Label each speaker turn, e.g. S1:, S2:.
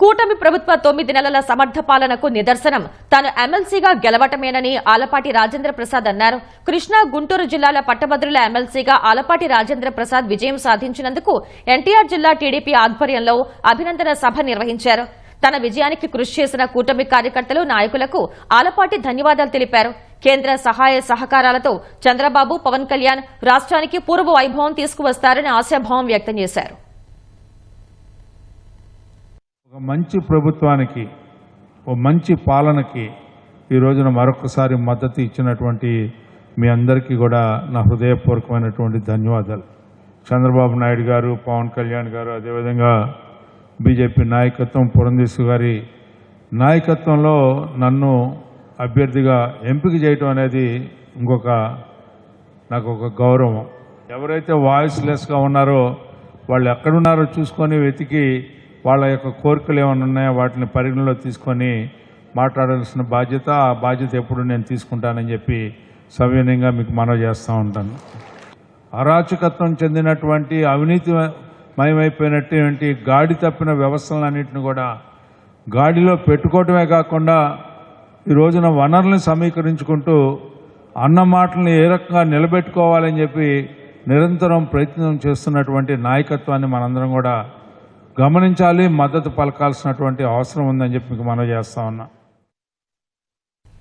S1: కూటమి ప్రభుత్వ తొమ్మిది నెలల సమర్థ పాలనకు నిదర్శనం. తాను ఎమ్మెల్సీగా గెలవటమేనని ఆలపాటి రాజేంద్ర ప్రసాద్ అన్నారు. కృష్ణా గుంటూరు జిల్లాల పట్టభద్రుల ఎమ్మెల్సీగా ఆలపాటి రాజేంద్ర ప్రసాద్ విజయం సాధించినందుకు ఎన్టీఆర్ జిల్లా టీడీపీ ఆధ్వర్యంలో అభినందన సభ నిర్వహించారు. తన విజయానికి కృషి చేసిన కూటమి కార్యకర్తలు నాయకులకు ఆలపాటి ధన్యవాదాలు తెలిపారు. కేంద్ర సహాయ సహకారాలతో చంద్రబాబు పవన్ కళ్యాణ్ రాష్ట్రానికి పూర్వ వైభవం తీసుకువస్తారని ఆశాభావం వ్యక్తం చేశారు.
S2: ఒక మంచి ప్రభుత్వానికి ఒక మంచి పాలనకి ఈ రోజున మరొకసారి మద్దతు ఇచ్చినటువంటి మీ అందరికీ కూడా నా హృదయపూర్వకమైనటువంటి ధన్యవాదాలు. చంద్రబాబు నాయుడు గారు పవన్ కళ్యాణ్ గారు అదేవిధంగా బీజేపీ నాయకత్వం పురంధీసు గారి నాయకత్వంలో నన్ను అభ్యర్థిగా ఎంపిక చేయటం అనేది ఇంకొక నాకు ఒక గౌరవం. ఎవరైతే వాయిస్ లెస్గా ఉన్నారో వాళ్ళు ఎక్కడున్నారో చూసుకొని వెతికి వాళ్ళ యొక్క కోరికలు ఏమైనా ఉన్నాయో? వాటిని పరిగణలో తీసుకొని మాట్లాడాల్సిన బాధ్యత ఆ బాధ్యత ఎప్పుడు నేను తీసుకుంటానని చెప్పి సవినయంగా మీకు మనవి చేస్తూ ఉంటాను. అరాచకత్వం చెందినటువంటి అవినీతి మయమైపోయినటువంటి గాడి తప్పిన వ్యవస్థలన్నింటిని కూడా గాడిలో పెట్టుకోవటమే కాకుండా ఈ రోజున వనరులను సమీకరించుకుంటూ అన్న మాటలను ఏ రకంగా నిలబెట్టుకోవాలని చెప్పి నిరంతరం ప్రయత్నం చేస్తున్నటువంటి నాయకత్వాన్ని మనందరం కూడా గమనించాలి మద్దతు పలకాల్సినటువంటి అవసరం ఉందని చెప్పి మీకు మనవి చేస్తా ఉన్నా.